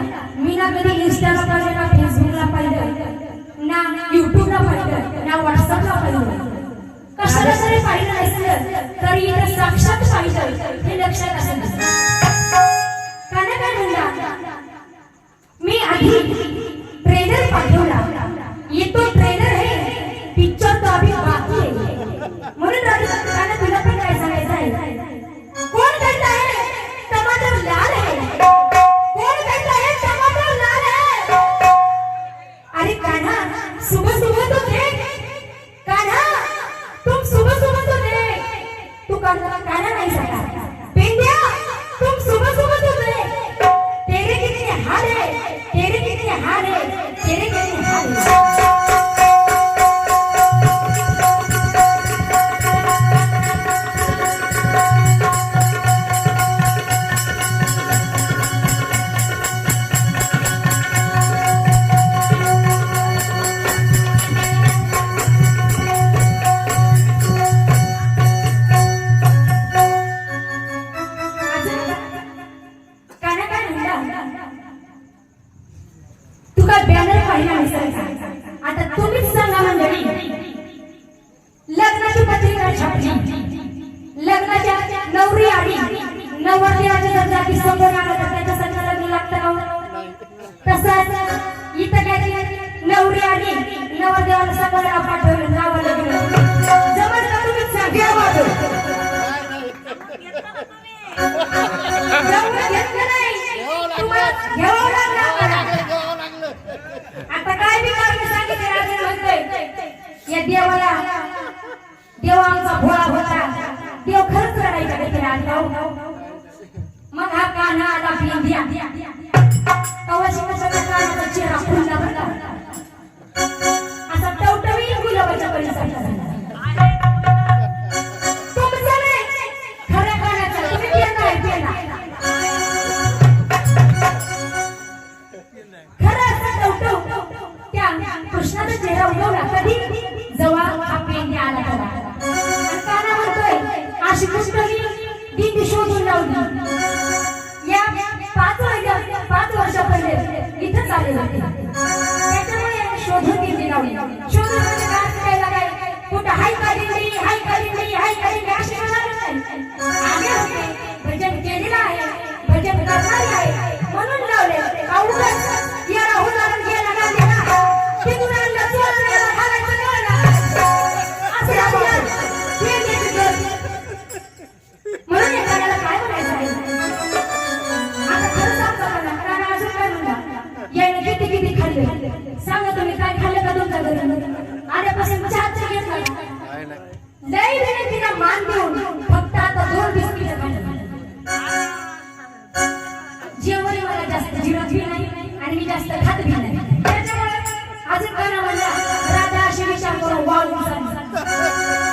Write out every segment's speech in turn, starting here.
मी ना कधी इंस्टाला पाहिलं ना फेसबुकला पाहिलं? ना युट्यूबला पाहिलं? ना व्हॉट्सअपला पाहिलं? कशाला तरी पाहिलं असेल तरी इथे साक्षात पाहिजे हे लक्षात असेल. การธนาคาร समोर आलं तर त्याच्यासाठी लग्न लागतं का तसंच इथं नवरी आली नवरदेवाला समोर पाठवलं जावं लग्न जमत का तुम्हीच सांगा. आता काय बी कारण सांगितले? म्हणतोय या देवाला देव आमचा भोळा होता. देव खरंच रडायचा काहीतरी आणला हो. मग हा चेहरा फुलला असा टवटवी गुलाबाच्या परिसरात तुमचं नाही खऱ्या कानाचा तुम्ही पेना आहे पेना खरं असं टवटव त्या कृष्णाचा चेहरा उगवला कधी जवळ हा पेंड्या आला तेव्हा काना म्हणतोय अशी कृष्णाने दिंडी शोधून लावली पहिले होते त्याच्यामुळे शोधून दिंडी लावली. शोधून म्हणजे काय करायला काय कुठं हाय का दिंडी हाय का दिंडी हाय का दिंडी म्हणाले होते. खाल्ले सांगा तुम्ही काय खाल्लं का तुमच्या घरी आल्यापासून घेतला का? लई वेळी तिला मान देऊन फक्त आता दोन बिस्किट जेवण मला जास्त जिरत बी नाही आणि मी जास्त खात बी नाही. त्याच्यामुळे अजून काय म्हणला राजा अशी विचार करून वाळून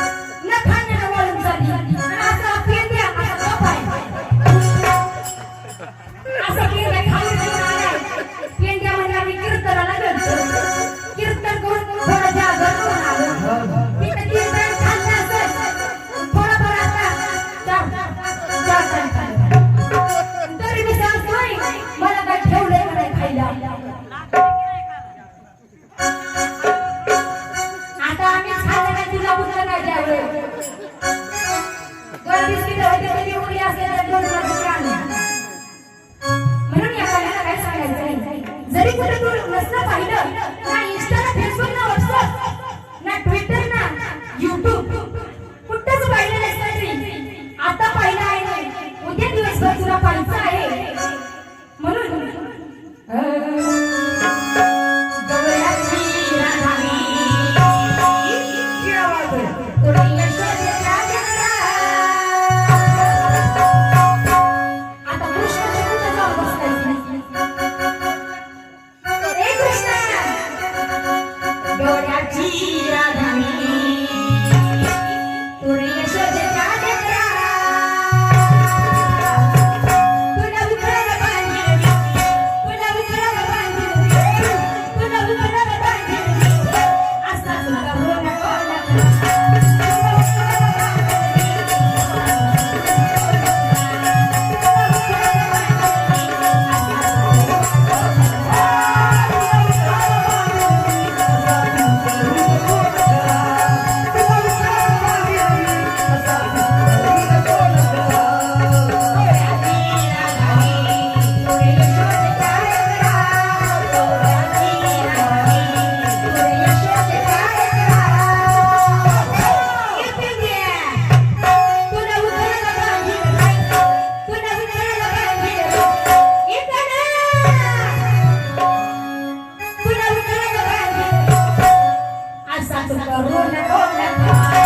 Santa Corona con la